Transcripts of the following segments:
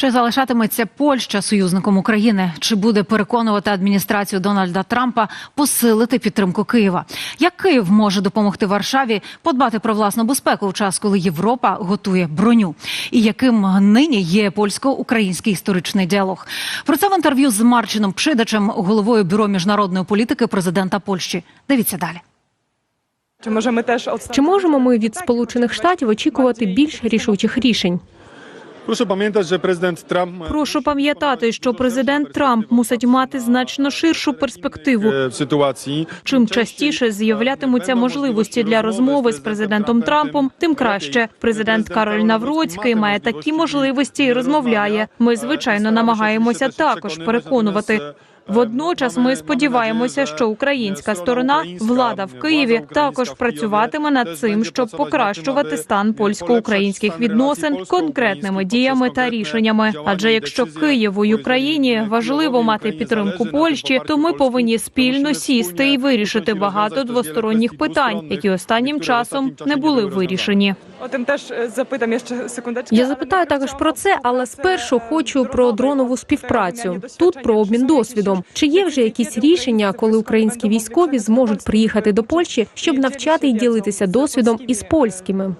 Чи залишатиметься Польща союзником України? Чи буде переконувати адміністрацію Дональда Трампа посилити підтримку Києва? Як Київ може допомогти Варшаві подбати про власну безпеку в час, коли Європа готує броню? І яким нині є польсько-український історичний діалог? Про це в інтерв'ю з Марчином Пшидачем, головою бюро міжнародної політики президента Польщі. Дивіться далі. Чи може ми теж Чи можемо ми від Сполучених Штатів очікувати більш рішучих рішень? Proszę пам'ятати, що президент Трамп Прошу пам'ятати, що президент Трамп мусить мати значно ширшу перспективу. ситуації. w Чим частіше з'являтимуться можливості для розмови з президентом Трампом, тим краще. Президент Кароль Навроцький має такі можливості і розмовляє. Ми звичайно намагаємося також переконувати. Водночас ми сподіваємося, що українська сторона, влада в Києві, також працюватиме над цим, щоб покращувати стан польсько-українських відносин конкретними діями та рішеннями. Адже якщо Києву і Україні важливо мати підтримку Польщі, то ми повинні спільно сісти і вирішити багато двосторонніх питань, які останнім часом не були вирішені. о тим теж е, запитам я ще секундочку. Я запитаю також про це, але спершу хочу про дронову співпрацю. Тут про обмін досвідом. Чи є вже якісь рішення, коли українські військові зможуть приїхати до Польщі, щоб навчати і ділитися досвідом із польськими?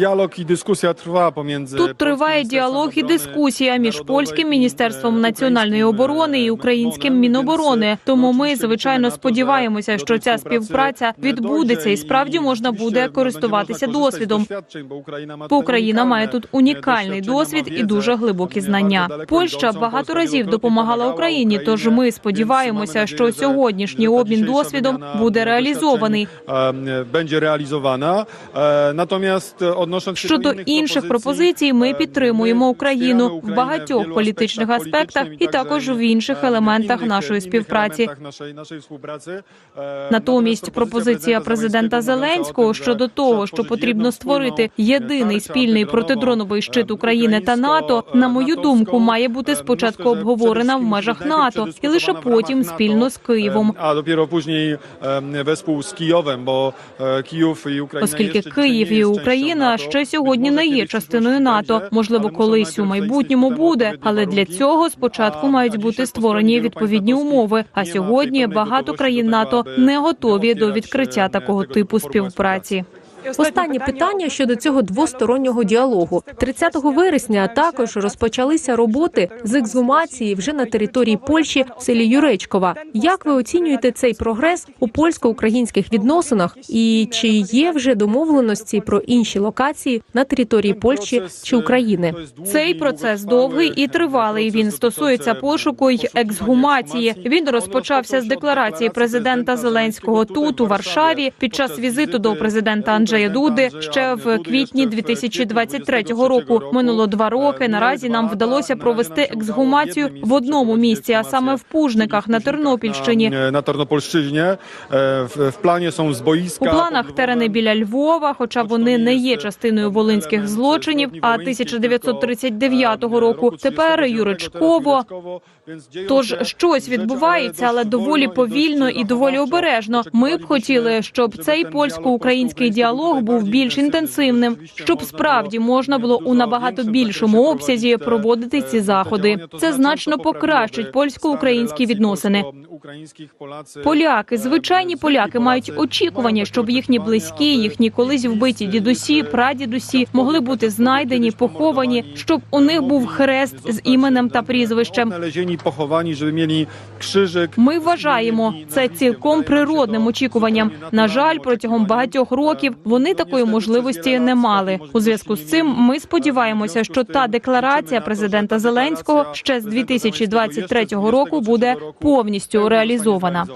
dialog i dyskusja trwa pomiędzy Тут триває діалог і дискусія між польським міністерством національної оборони і українським міноборони. Тому ми звичайно сподіваємося, що ця співпраця відбудеться і справді можна буде користуватися досвідом. Бо Україна має тут унікальний досвід і дуже глибокі знання. Польща багато разів допомагала Україні. Тож ми сподіваємося, що сьогоднішній обмін досвідом буде реалізований. e, odnosząc się Щодо інших пропозицій, ми підтримуємо Україну в багатьох політичних аспектах і також в інших елементах нашої співпраці. Натомість пропозиція президента Зеленського щодо того, що потрібно створити єдиний спільний протидроновий щит України та НАТО, на мою думку, має бути спочатку обговорена в межах НАТО. і лише потім спільно з Києвом. А dopiero później e, wespół z Kijowem, bo e, і Україна Оскільки Київ і Україна ще сьогодні не є частиною НАТО, можливо, колись у майбутньому буде, але для цього спочатку мають бути створені відповідні умови. А сьогодні багато країн НАТО не готові до відкриття такого типу співпраці. Останнє питання щодо цього двостороннього діалогу. 30 вересня також розпочалися роботи з ексгумації вже на території Польщі в селі Юречкова. Як ви оцінюєте цей прогрес у польсько-українських відносинах? І чи є вже домовленості про інші локації на території Польщі чи України? Цей процес довгий і тривалий. Він стосується пошуку й ексгумації. Він розпочався з декларації президента Зеленського тут у Варшаві під час візиту до президента Анджея Дуди ще в квітні 2023 року. Минуло два роки. Наразі нам вдалося провести ексгумацію в одному місці, а саме в Пужниках на Тернопільщині. Tarnopolszczyźnie. E, W, w planie są zboiska. У планах терени біля Львова, хоча вони не є частиною волинських злочинів. А 1939 року тепер Юричково. Тож щось відбувається, але доволі повільно і доволі обережно. Ми б хотіли, щоб цей польсько-український діалог був більш інтенсивним, щоб справді можна було у набагато більшому обсязі проводити ці заходи. Це значно покращить польсько-українські відносини. Поляки, звичайні поляки, мають очікування, щоб їхні близькі, їхні колись вбиті дідусі, прадідусі могли бути знайдені, поховані, щоб у них був хрест з іменем та прізвищем. Ми вважаємо це цілком природним очікуванням. На жаль, протягом багатьох років вони такої можливості не мали. У зв'язку з цим ми сподіваємося, що та декларація президента Зеленського ще з 2023 року буде повністю реалізована.